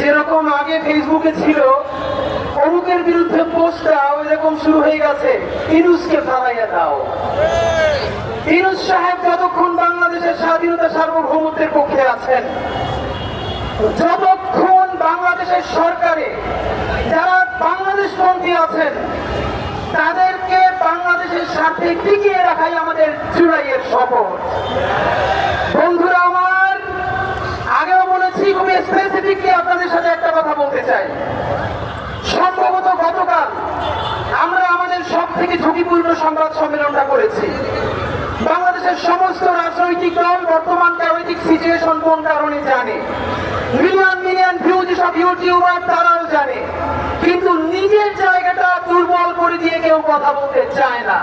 যেরকম আগে ফেসবুকে ছিল, অমুকের বিরুদ্ধে পোস্টটা ওইরকম শুরু হয়ে গেছে। ইনুসকে ফালাইয়া দাও। ইনুস সাহেব যতক্ষণ বাংলাদেশের স্বাধীনতা সার্বভৌমত্বের পক্ষে আছেন, যতক্ষণ বাংলাদেশের সরকারে যারা বাংলাদেশ পন্থী আছেন, তাদেরকে বাংলাদেশের স্বার্থে টিকিয়ে রাখাই আমাদের জুলাইয়ের শপথ। বন্ধুরা আমার আগেও বলেছি খুবই স্পেসিফিকলি আপনাদের সাথে একটা কথা বলতে চাই। সম্ভবত গতকাল আমরা আমাদের সব থেকে ঝুঁকিপূর্ণ সংবাদ সম্মেলনটা করেছি। বাংলাদেশের সমস্ত রাজনৈতিক দল বর্তমান রাজনৈতিক সিচুয়েশন কোন কারণে জানে? মিলিয়ন মিলিয়ন ভিউ যেসব ইউটিউবার তারাও জানে। কিন্তু নিজের জায়গাটা দুর্বল করে দিয়ে কেউ কথা বলতে চায় না।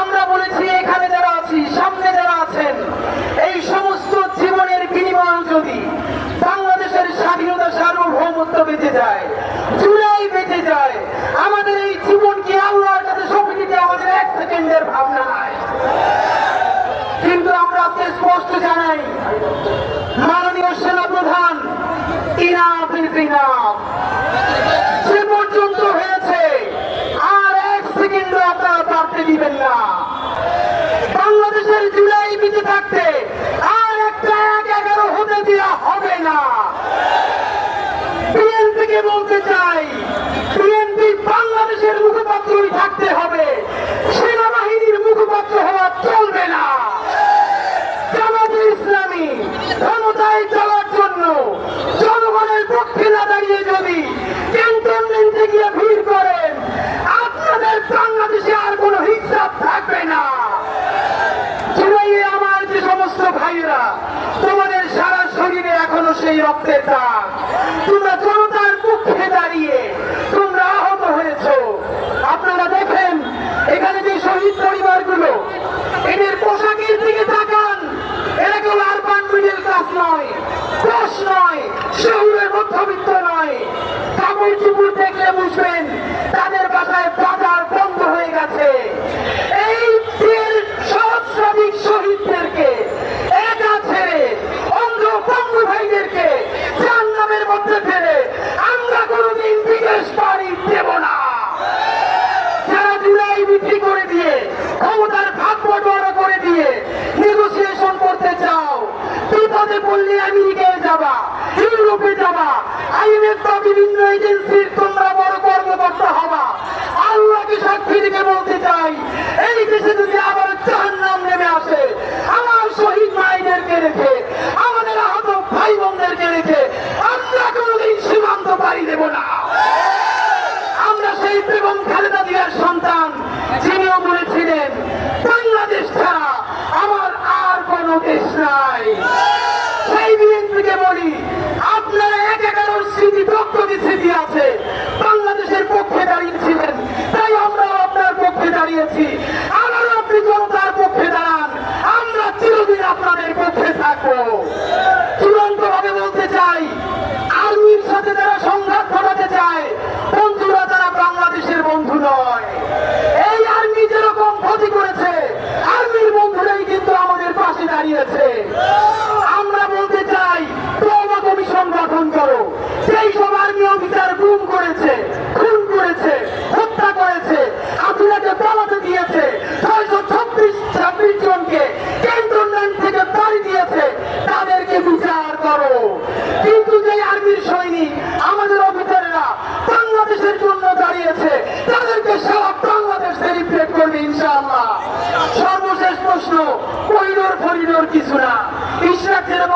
আমরা বলেছি, এখানে যারা আছি, সামনে যারা আছেন এই সমস্ত জীবনের বিনিময় যদি বাংলাদেশের স্বাধীনতা সার্বভৌমত্ব বেঁচে যায় জুলাই বেঁচে যায় আমাদের এই জীবনকে আল্লাহর কাছে সঁপে দিতে আমাদের এক কিন্তু আমরা আজকে স্পষ্ট জানাই, মাননীয় সেনাপ্রধান সে পর্যন্ত হয়েছে, আর এক সেকেন্ডও আপনারা পারতে দিবেন না। বাংলাদেশের জুলাই বেঁচে থাকতে আর একটা এক এগারো হতে দেওয়া হবে না। বিএনপিকে বলতে চাই বাংলাদেশের মুখপাত্রই থাকতে হবে সেনাবাহিনীর মুখপাত্র হওয়া চলবে না জামাতে ইসলামী ক্ষমতায় চলার জন্য জনগণের পক্ষে না দাঁড়িয়ে যদি ক্যান্টনমেন্টে গিয়ে ভিড় করেন আপনাদের বাংলাদেশে আর কোনো হিসাব থাকবে না জুলাইয়ে আমার যে ভাইরা তোমাদের সারা শরীরে এখনও সেই রক্তের দাগ। তোমরা জনতার পক্ষে দাঁড়িয়ে তোমরা আহত হয়েছ। আপনারা দেখেন, এখানে যে শহীদ পরিবারগুলো, এদের পোশাকের দিকে তাকান। এরা কেউ আরবান মিডল ক্লাস নয় দশ নয়, শহরের মধ্যবিত্ত নয়। কাপড় চুপুর দেখলে বুঝবেন, তাদের বাসায় বিক্রি করে দিয়ে, ক্ষমতার ভাগ বটোয়ারা করে দিয়ে নেগোসিয়েশন করতে চাও। বিপদে পড়লে আমেরিকায় যাবা, ইউরোপে যাবা, আইএমএফ বা বিভিন্ন এজেন্সির তোমরা বড় কর্মকর্তা হবা। আল্লাহকে সাক্ষী রেখে বলতে চাই, এই দেশে যদি আবার জাহান্নাম নেমে আসে, আমার শহীদ মায়েদেরকে রেখে, আমাদের আহত ভাই বোনদেরকে রেখে, আমরা কোনোদিন সীমান্ত পাড়ি দেব না। আমরা সেই বেগম খালেদা জিয়ার সন্তান যিনিও বলেছিলেন বাংলাদেশ ছাড়া আমার আর কোনো দেশ নাই। সেই বিএনপিকে বলি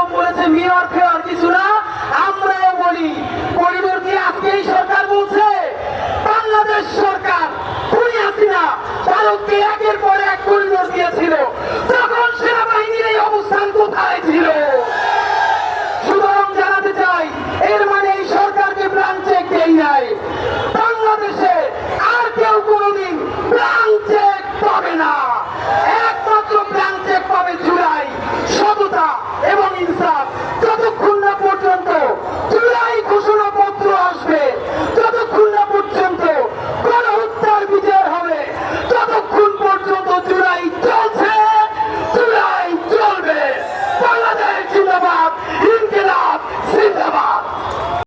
যেরকম বলেছে মেয়র ফেয়ার কিছু না। আমরাও বলি, পরিবর্তে আজকে এই সরকার বলছে, বাংলাদেশ সরকার ভারতকে একের পর এক করিডোর দিয়েছিলেন